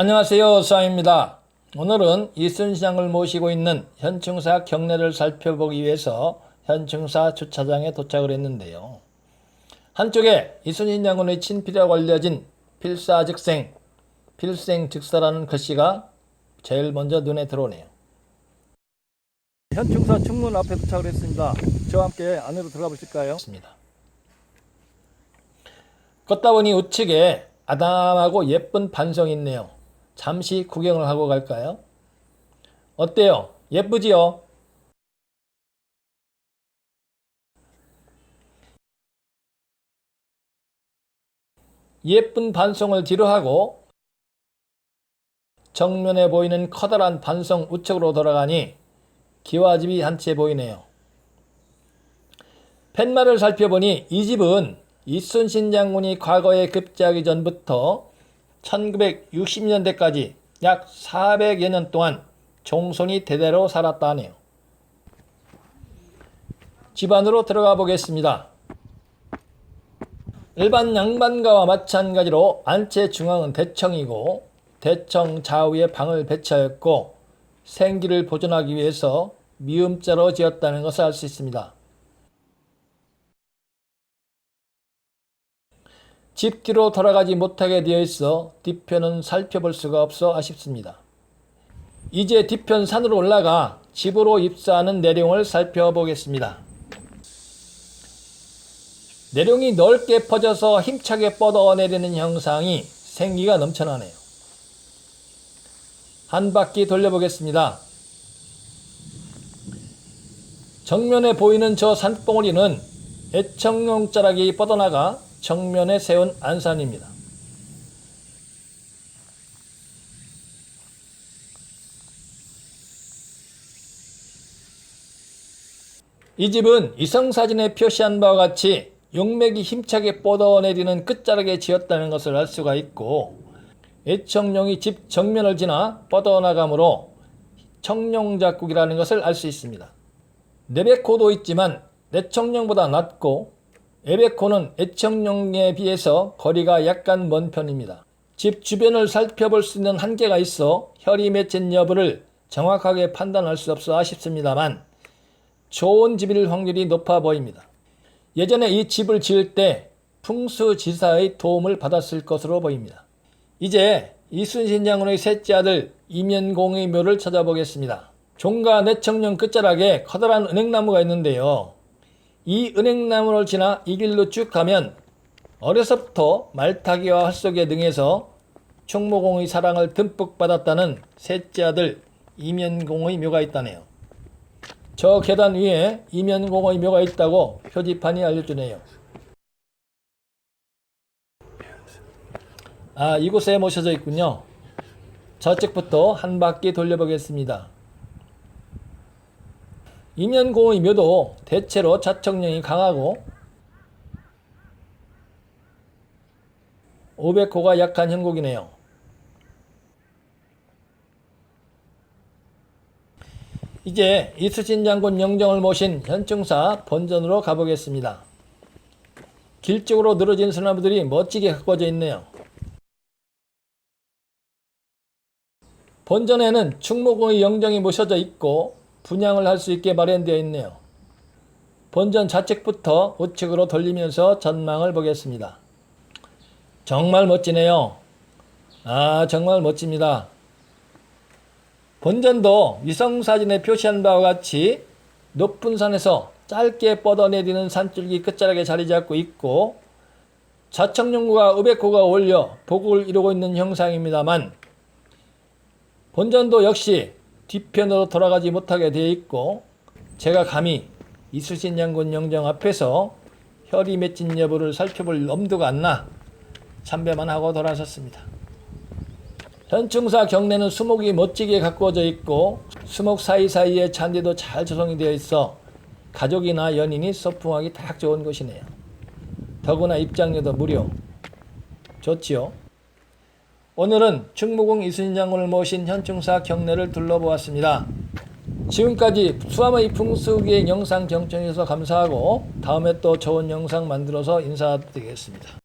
안녕하세요. 수아입니다. 오늘은 이순시장을 모시고 있는 현충사 경내를 살펴보기 위해서 현충사 주차장에 도착을 했는데요. 한쪽에 이순신 장군의 친필이라고 알려진 필사즉생, 필생즉사라는 글씨가 제일 먼저 눈에 들어오네요. 현충사 충문 앞에 도착을 했습니다. 저와 함께 안으로 들어가 보실까요? 습니다. 걷다 보니 우측에 아담하고 예쁜 반성이 있네요. 잠시 구경을 하고 갈까요? 어때요? 예쁘지요? 예쁜 반성을 뒤로 하고 정면에 보이는 커다란 반성 우측으로 돌아가니 기와집이 한 채 보이네요. 팻말을 살펴보니 이 집은 이순신 장군이 과거에 급제하기 전부터 1960년대까지 약 400여 년 동안 종손이 대대로 살았다 하네요. 집 안으로 들어가 보겠습니다. 일반 양반가와 마찬가지로 안채 중앙은 대청이고 대청 좌우에 방을 배치하였고 생기를 보존하기 위해서 미음자로 지었다는 것을 알 수 있습니다. 집 뒤로 돌아가지 못하게 되어 있어 뒤편은 살펴볼 수가 없어 아쉽습니다. 이제 뒤편 산으로 올라가 집으로 입사하는 내룡을 살펴보겠습니다. 내룡이 넓게 퍼져서 힘차게 뻗어내리는 형상이 생기가 넘쳐나네요. 한 바퀴 돌려보겠습니다. 정면에 보이는 저 산봉우리는 애청용 자락이 뻗어나가 정면에 세운 안산입니다. 이 집은 이성사진에 표시한 바와 같이 용맥이 힘차게 뻗어내리는 끝자락에 지었다는 것을 알 수가 있고 애청룡이 집 정면을 지나 뻗어나가므로 청룡작국이라는 것을 알 수 있습니다. 네베코도 있지만 내청룡보다 낮고 에베코는 애청룡에 비해서 거리가 약간 먼 편입니다. 집 주변을 살펴볼 수 있는 한계가 있어 혈이 맺힌 여부를 정확하게 판단할 수 없어 아쉽습니다만 좋은 집일 확률이 높아 보입니다. 예전에 이 집을 지을 때 풍수지사의 도움을 받았을 것으로 보입니다. 이제 이순신 장군의 셋째 아들 이면공의 묘를 찾아보겠습니다. 종가 내청령 끝자락에 커다란 은행나무가 있는데요. 이 은행나무를 지나 이 길로 쭉 가면 어려서부터 말타기와 활속에 능해서 충무공의 사랑을 듬뿍 받았다는 셋째 아들 이면공의 묘가 있다네요. 저 계단 위에 이면공의 묘가 있다고 표지판이 알려주네요. 아, 이곳에 모셔져 있군요. 저쪽부터 한 바퀴 돌려보겠습니다. 묘도 대체로 자청력이 강하고 500호가 약한 형국이네요. 이제 이수신 장군 영정을 모신 현충사 본전으로 가보겠습니다. 길 쪽으로 늘어진 소나무들이 멋지게 가꿔져 있네요. 본전에는 충무공의 영정이 모셔져 있고 분양을 할 수 있게 마련되어 있네요. 본전 좌측부터 우측으로 돌리면서 전망을 보겠습니다. 정말 멋지네요. 아, 정말 멋집니다. 본전도 위성사진에 표시한 바와 같이 높은 산에서 짧게 뻗어내리는 산줄기 끝자락에 자리 잡고 있고 좌청룡구가 의백호가 올려 보국을 이루고 있는 형상입니다만 본전도 역시 뒤편으로 돌아가지 못하게 되어 있고 제가 감히 이수신 장군 영정 앞에서 혈이 맺힌 여부를 살펴볼 엄두가 안 나 참배만 하고 돌아섰습니다. 현충사 경내는 수목이 멋지게 가꾸어져 있고 수목 사이사이에 잔디도 잘 조성이 되어 있어 가족이나 연인이 소풍하기 딱 좋은 곳이네요. 더구나 입장료도 무료. 좋지요? 오늘은 충무공 이순신 장군을 모신 현충사 경내를 둘러보았습니다. 지금까지 수암의 풍수기의 영상 경청해주셔서 감사하고 다음에 또 좋은 영상 만들어서 인사드리겠습니다.